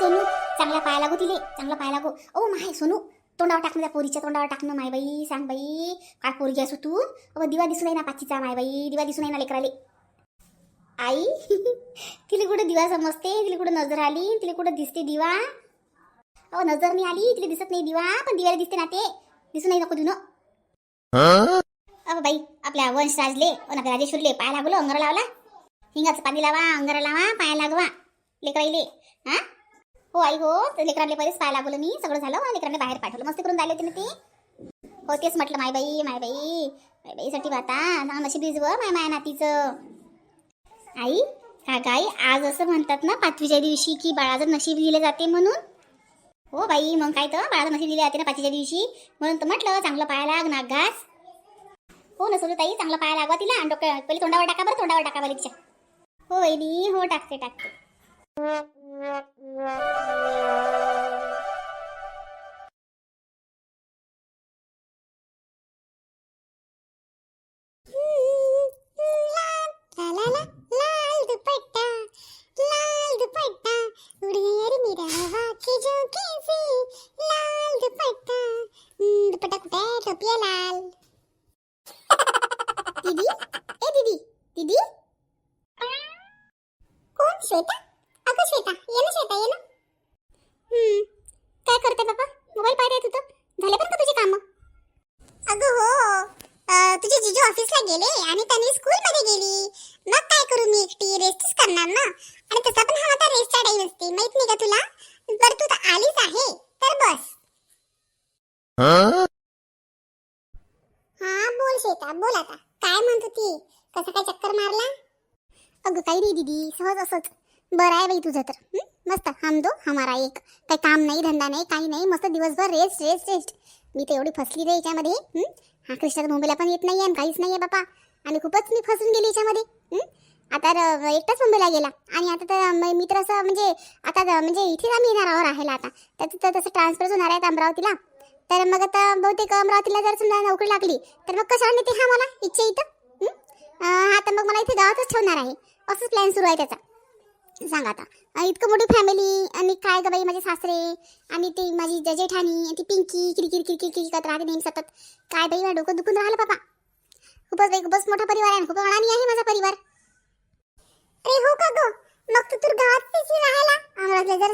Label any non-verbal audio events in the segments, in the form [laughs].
सोनू चांगला पाया लागू तिले चांगला पाया लागू. ओ माय सोनू तोंडावर टाकणं त्या पोरीच्या तोंडावर टाकणं माय बाई सांग बाई काय पोरगी असू तू? अहो दिवा दिसून आहे ना पाचीचा माय बाई दिवा दिसून आहे ना लेकराले. आई [laughs] तिला कुठं दिवा समजते तिला कुठं नजर आली तिला कुठं दिसते दिवा? अहो नजर नाही आली तिला दिसत नाही दिवा पण दिव्याला दिसते ना ते. दिसून नाही नको तुनं अहो बाई आपल्या अन आपल्या राजेश्वरीले पाय लागलो अंगारा लावला. हिंगाचं पाणी लावा अंगारा लावा पाया लागवा लेकराईले. हा? हो आई हो तर लेकरांना पहिलेच पाय लागलो मी. सगळं झालं लेकरांना बाहेर पाठवलं. मस्त करून राहिले होते ना ते. हो तेच म्हटलं माय बाई माय बाई माय बाईसाठी बाता सांग नशीब दिसव माय माया नातीचं. आई हा गाई आज असं म्हणतात ना पाचवीच्या दिवशी की बाळाचं नशीब दिले जाते म्हणून. हो बाई मग काय तर बाळाचं नशीब दिले जाते ना पाचवीच्या दिवशी म्हणून तर म्हटलं चांगलं पाहायला लाग ना घास हो ना सोनू ताई चांगलं पाहायला लागवा तिला डोक्या पहिले तोंडावर टाका बरं तोंडावर टाका बरं तिच्या. हो वहिनी हो टाकते टाकते. Didi? Eh Didi? Didi? ऑफिसला गेले आणि त्यांनी स्कूलमध्ये गेली. मग काय करू मी एकटी? रेस्टच करणार ना? आणि तसा पण हा आता रेस्टचा टाइम असते. माहीत नाही का तुला? बरं तू तर आलीच आहे. तर बस. हा बोल श्वेता. बोल आता. काय म्हणत होती? कसं काय चक्कर मारला? अगं काही नाही दीदी. सहज असंच. बरं आहे बाई तुझं तर. मस्त. हम दो हमारा एक. काही काम नाही धंदा नाही काही नाही. मस्त दिवसभर रेस्ट रेस्ट रेस्ट मी तर एवढी फसली रे याच्यामध्ये. कृष्णा मुंबईला पण येत नाही आणि काहीच नाही आहे बापा. आणि खूपच मी फसून गेली याच्यामध्ये. आता एकटाच मुंबईला गेला. आणि आता तर मित्र असं म्हणजे आता म्हणजे इथेच आम्ही येणार आहोत राहायला आता. त्याचं तर तसं ट्रान्सफर होणार आहे अमरावतीला. तर मग आता बहुतेक अमरावतीला जर समजा नोकरी लागली तर मग कशाला नेते हा मला? इच्छा इथं? आता मग मला इथे गावातच ठेवणार आहे. असंच प्लॅन सुरू आहे त्याचा. सांग आता. इतकं मोठी फॅमिली आणि काय ग बाई माझे सासरे आणि ते माझी जजेठाणी आणि ती पिंकी किरकिर किरकिर किरकिर करत राहते नेहमी सतत. काय बाई माझं डोकं दुखून राहिलं बाबा. खूपच बाई खूपच मोठा परिवार आहे खूप अडाणी आहे माझा परिवार. अरे हो का गो? मग तू तर गावात राहायला. आम्हाला जर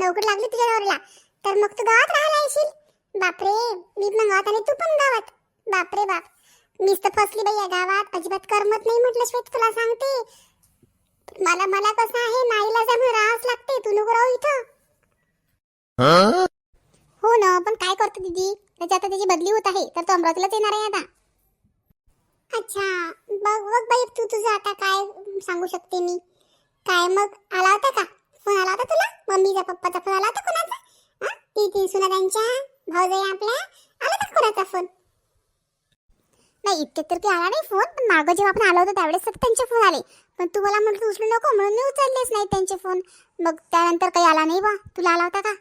नोकरी लागली तुझ्या नवऱ्याला तर मग तू गावात राहायला येशील. बापरे मी पण गावात आणि तू पण गावात. बापरे बाप. मीच तर फसली बाई या गावात. अजिबात करमत नाही म्हटलं श्वेत तुला सांगते. मला मला कसं आहे? नाईला त्यामुळे राहावंच लागते. तू नको राहू इथं. हो? ना पण काय करतो दीदी? त्याची आता त्याची बदली होत आहे. तर तो अमरावतीलाच येणार आहे आता. अच्छा. बघ बघ बाई तू तुझं आता काय सांगू शकते मी? काय मग? आला होता का? फोन आला होता तुला? मम्मीचा पप्पाचा फोन आला होता कोणाचा? हा? ती ती सुना त्यांच्या भाऊजाई आपल्या? आला का कोणाचा फोन? नाही इतके तर की आला नाही फोन पण मागं जेव्हा आपण आलो होतो त्यावेळेस तर त्यांचे फोन आले. पण तू मला म्हटलं उचलू नको म्हणून मी उचललेच नाही त्यांचे फोन मग त्यानंतर काही आला नाही बा. तुला आला होता का?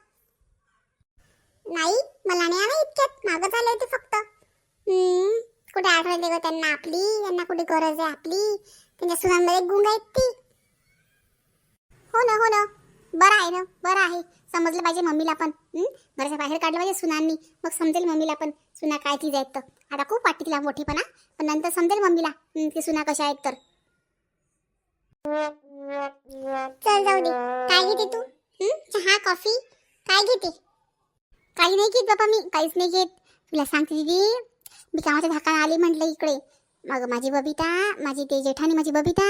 नाही मला नाही आला इतक्यात. मागं झाले होते फक्त. कुठे आठवण दे गं त्यांना आपली? यांना कुठे गरज आहे आपली? त्यांच्या सुनांमध्ये गुंग आहेत ती. हो ना हो ना. बरं आहे ना बरं आहे. समजलं पाहिजे मम्मीला पण. घराच्या बाहेर काढलं पाहिजे सुनांनी. मग समजेल मम्मीला पण सुना काय ती जायत तर. आता खूप वाटते तिला मोठीपणा. पण नंतर समजेल मम्मीला. की सुना कशा आहेत तर. चल जाऊ दे. काय घेते तू? चहा कॉफी? काय घेते? काही नाही घेत बाबा मी. काहीच नाही घेत. तुला सांगते दीदी मी कामाच्या धाकाला आली म्हटलं इकडे. मग माझी बबिता माझी ते जेठानी माझी बबिता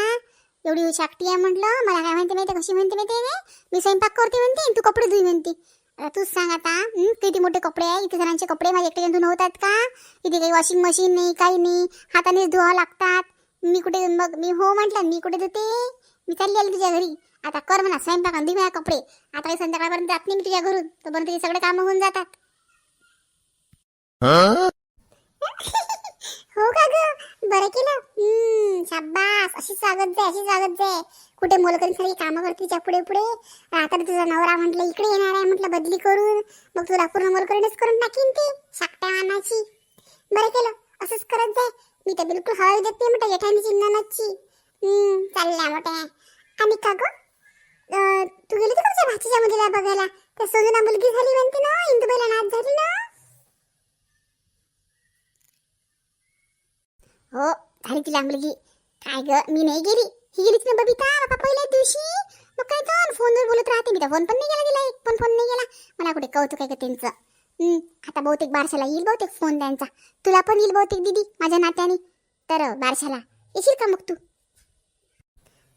एवढी शाकटी आहे म्हटलं मला काय म्हणते माहिती कशी म्हणते माहिती आहे मी स्वयंपाक करते म्हणते तू कपडे धुई म्हणते. तूच सांग आता किती मोठे कपडे आहे? इथे जणांचे कपडे माझे एकटे धुवून होतात का? इथे काही वॉशिंग मशीन नाही काही नाही. हातानेच धुवावं लागतात. मी कुठे मग मी हो म्हटलं मी कुठे धुते? मी चालली आली तुझ्या घरी. आता कर म्हणा स्वयंपाक आणि धुई माझ्या कपडे. आता काही संध्याकाळपर्यंत जात नाही मी तुझ्या घरून. तोपर्यंत तुझे सगळे कामं होऊन जातात. [laughs] हो? का ग? बरं केलं. हम्म शाबास अशी स्वागत जाय अशी स्वागत जाय कुठे मोलकरी सारी कामं करते तिच्या पुढे पुढे? आता तुझा नवरा म्हटलं इकडे येणार आहे म्हटलं बदली करून. मग तुला पूर्ण मोलकरीनेच करून टाकीन ती शाकट्या मानाची बरं केलं असंच करत जाय. मी तर बिलकुल हळू देत नाही म्हटलं जेठानीची ननदची. हम्म चालल्या मोठ्या. आणि का ग? तू गेली तुझ्या भाचीच्या मुलीला बघायला? त्या सोनूला मुलगी झाली म्हणते ना इंदुबाईला नाच झाली ना? हो झाली तिला मुलगी. काय ग मी नाही गेली. ही गेलीच ना बबिता बाबा पहिल्या दिवशी. मग काय तर फोनवर बोलत राहते मी तर फोन पण नाही गेला गेला एक पण फोन नाही गेला मला कुठे कौतुक आहे का त्यांचं? आता बहुतेक बारशाला येईल बहुतेक फोन त्यांचा. तुला पण येईल बहुतेक दीदी माझ्या नात्याने. तर बारशाला येशील का मग तू?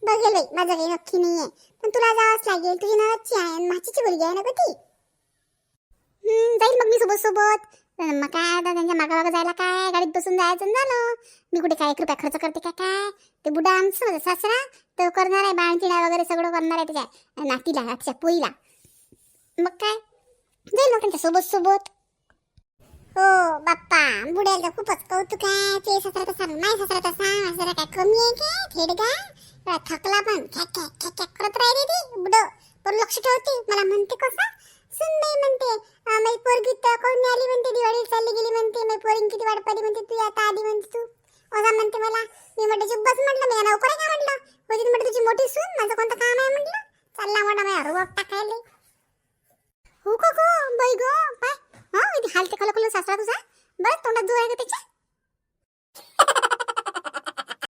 बघेल बाई माझं काही नक्की नाही आहे पण तुला जावंच लागेल तुझी नावाची आहे आणि माझीची मुलगी आहे ना ग ती? जाईल मग मी सोबत सोबत मग काय आता त्यांच्या मागं जायला काय? गाडीत बसून जायचं आणि झालं. मी कुठे काय एक रुपया खर्च करते का काय? ते बुडा आमचं माझा सासरा तो करणार आहे बाळंतिणा वगैरे सगळं करणार आहे त्याच्या नातीला नातीच्या पोईला. मग काय? जाईल मग त्यांच्यासोबत सोबत. हो बाप्पा बुड्याला खूपच कौतुक आहे. ते ससरा तसा नाही ससरा तसा ससरा काय कमी आहे का? थेड काय थकला पण. खॅक खॅक खॅक खॅक करत राहिले ती बुड पण लक्ष ठेवते. मला म्हणते कसं? नाही म्हणते माझी पोरगी तर कोणी आली म्हणते दिवाळी चालली गेली म्हणते माझी पोरगी किती वाट पाहिली म्हणते तू आता आली म्हणते तू. ओझा म्हणते मला मी म्हटलं चुप बस म्हटलं मी नोकर आहे का म्हटलं होती म्हटलं तुझी मोठी सून